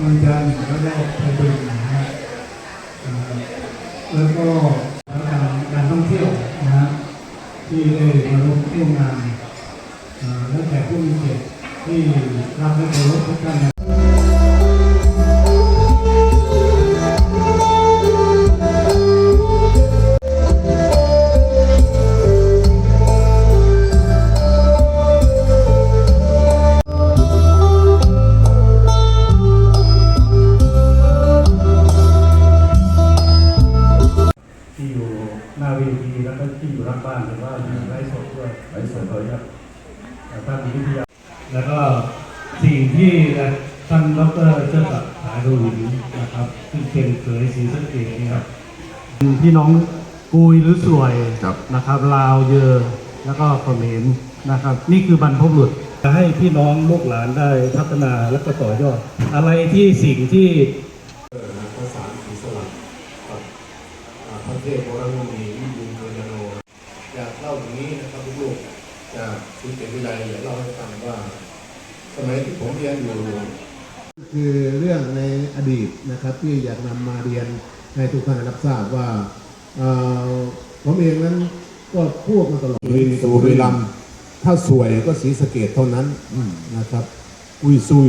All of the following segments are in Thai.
วันจันทร์แล้วก็ไปดูนะฮะแล้วก็การการท่องเที่ยวนะฮะที่ได้มาร่วมร่วงานและแขกผู้มีเกียรติที่รับและเคารพทุกท่าน หน้าเวทีแล้วก็ที่อยู่รับบ้านหรือว่ามีไลฟ์สดด้วยไลฟ์สดเลยครับท่านวิทยาแล้วก็สิ่งที่ท่านดรเจ้าศักดิ์สายรุหินนะครับซึ่งเป็นเขยศรีสะเกษนะครับพี่น้องกุยหรือสวยครับนะครับ ลาวเยอแล้วก็เขมรนะครับ นี่คือบรรพบุรุษจะให้พี่น้องลูกหลานได้พัฒนาและก็ต่อยอด อะไรที่สิ่งที่ ภาษาอิสระกับอ่า พระเทพวรมุนีวิบูลย์เมยโนอยากเล่าอย่างนี้นะครับลูกๆจากคุณเจวิไลอยากเล่าให้ฟังว่า สมัยที่ผมเรียนอยู่คือเรื่องในอดีตนะครับที่อยากนำมาเรียนให้ทุกท่านรับทราบว่าเออผมเองนั้นก็พูดมาตลอดวินสุริลำถ้าสวยก็สีสเกตเท่านั้นนะครับ อุ้ยซุย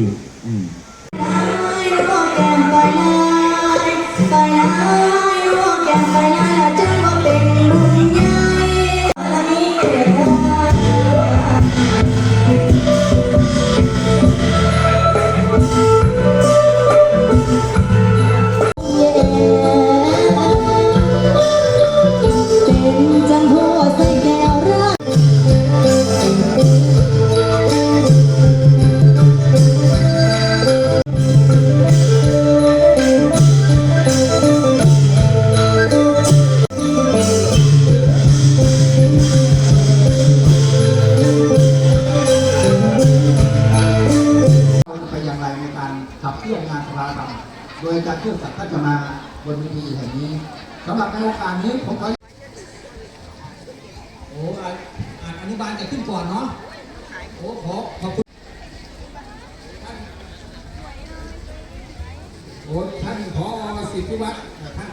โดยอาจารย์เชื่อศักดิ์ก็จะมาบนเวทีแห่งนี้สำหรับในโอกาสนี้ผมขอโอ้อ่านอ่านอนุบาลจะขึ้นก่อนเนาะโอ้ขอขอบคุณท่านโอ้ท่านผอสิทธิวัฒน์ท่าน